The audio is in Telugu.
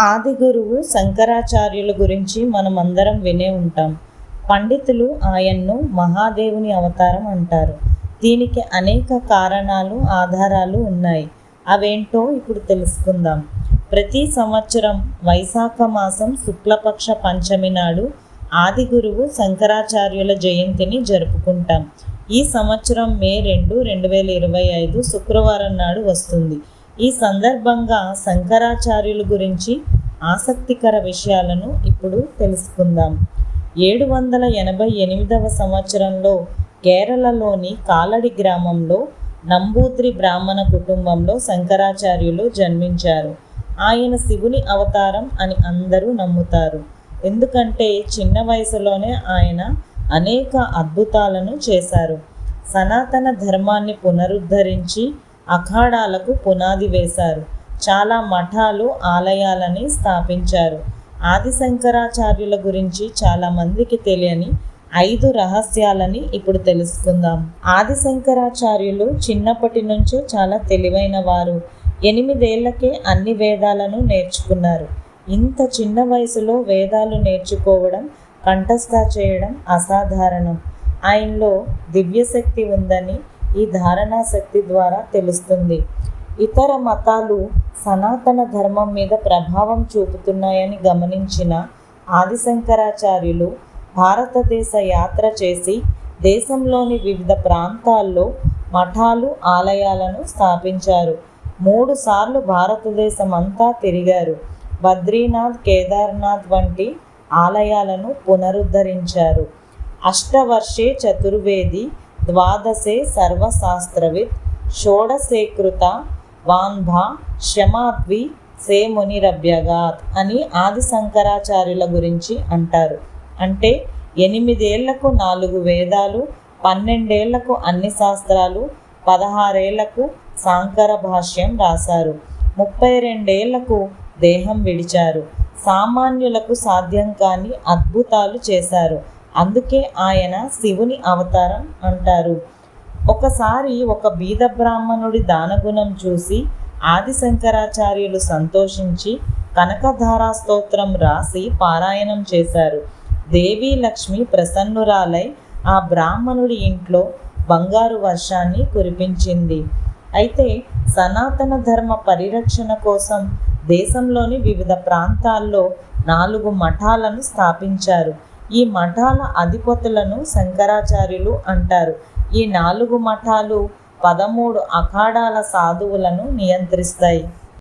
ఆది గురువు శంకరాచార్యుల గురించి మనం అందరం వినే ఉంటాం. పండితులు ఆయన్ను మహాదేవుని అవతారం అంటారు. దీనికి అనేక కారణాలు ఆధారాలు ఉన్నాయి. అవేంటో ఇప్పుడు తెలుసుకుందాం. ప్రతి సంవత్సరం వైశాఖ మాసం శుక్లపక్ష పంచమి నాడు ఆది గురువు శంకరాచార్యుల జయంతిని జరుపుకుంటాం. ఈ సంవత్సరం మే రెండు రెండు వేల ఇరవై ఐదు శుక్రవారం నాడు వస్తుంది. ఈ సందర్భంగా శంకరాచార్యుల గురించి ఆసక్తికర విషయాలను ఇప్పుడు తెలుసుకుందాం. ఏడు వందల ఎనభై ఎనిమిదవ సంవత్సరంలో కేరళలోని కాలడి గ్రామంలో నంబూద్రి బ్రాహ్మణ కుటుంబంలో శంకరాచార్యులు జన్మించారు. ఆయన శివుని అవతారం అని అందరూ నమ్ముతారు. ఎందుకంటే చిన్న వయసులోనే ఆయన అనేక అద్భుతాలను చేశారు. సనాతన ధర్మాన్ని పునరుద్ధరించి అఖాడాలకు పునాది వేశారు. చాలా మఠాలు ఆలయాలని స్థాపించారు. ఆది శంకరాచార్యుల గురించి చాలా మందికి తెలియని ఐదు రహస్యాలని ఇప్పుడు తెలుసుకుందాం. ఆది శంకరాచార్యులు చిన్నప్పటి నుంచే చాలా తెలివైన వారు. ఎనిమిదేళ్ళకే అన్ని వేదాలను నేర్చుకున్నారు. ఇంత చిన్న వయసులో వేదాలు నేర్చుకోవడం కంఠస్థ చేయడం అసాధారణం. ఆయనలో దివ్యశక్తి ఉందని ఈ ధారణా శక్తి ద్వారా తెలుస్తుంది. ఇతర మతాలు సనాతన ధర్మం మీద ప్రభావం చూపుతున్నాయని గమనించిన ఆదిశంకరాచార్యులు భారతదేశ యాత్ర చేసి దేశంలోని వివిధ ప్రాంతాల్లో మఠాలు ఆలయాలను స్థాపించారు. మూడు సార్లు భారతదేశం అంతా తిరిగారు. బద్రీనాథ్ కేదార్నాథ్ వంటి ఆలయాలను పునరుద్ధరించారు. అష్టవర్షే చతుర్వేది ద్వాదశే సర్వశాస్త్రవిత్ షోడశేకృత వాన్భా శ్రమాద్వి సే మునిరభ్యగాత్ అని ఆది శంకరాచార్యుల గురించి అంటారు. అంటే ఎనిమిదేళ్ళకు నాలుగు వేదాలు పన్నెండేళ్ళకు అన్ని శాస్త్రాలు పదహారేళ్ళకు సాంకర భాష్యం రాశారు. ముప్పై రెండేళ్ళకు దేహం విడిచారు. సామాన్యులకు సాధ్యం కాని అద్భుతాలు చేశారు. అందుకే ఆయన శివుని అవతారం అంటారు. ఒకసారి ఒక బీద బ్రాహ్మణుడి దానగుణం చూసి ఆది శంకరాచార్యులు సంతోషించి కనకధారా స్తోత్రం రాసి పారాయణం చేశారు. దేవీ లక్ష్మి ప్రసన్నురాలై ఆ బ్రాహ్మణుడి ఇంట్లో బంగారు వర్షాన్ని కురిపించింది. అయితే సనాతన ధర్మ పరిరక్షణ కోసం దేశంలోని వివిధ ప్రాంతాల్లో నాలుగు మఠాలను స్థాపించారు. ఈ మఠాల అధిపతులను శంకరాచార్యులు అంటారు. ఈ నాలుగు మఠాలు పదమూడు అఖాడాల సాధువులను నియంత్రిస్తాయి.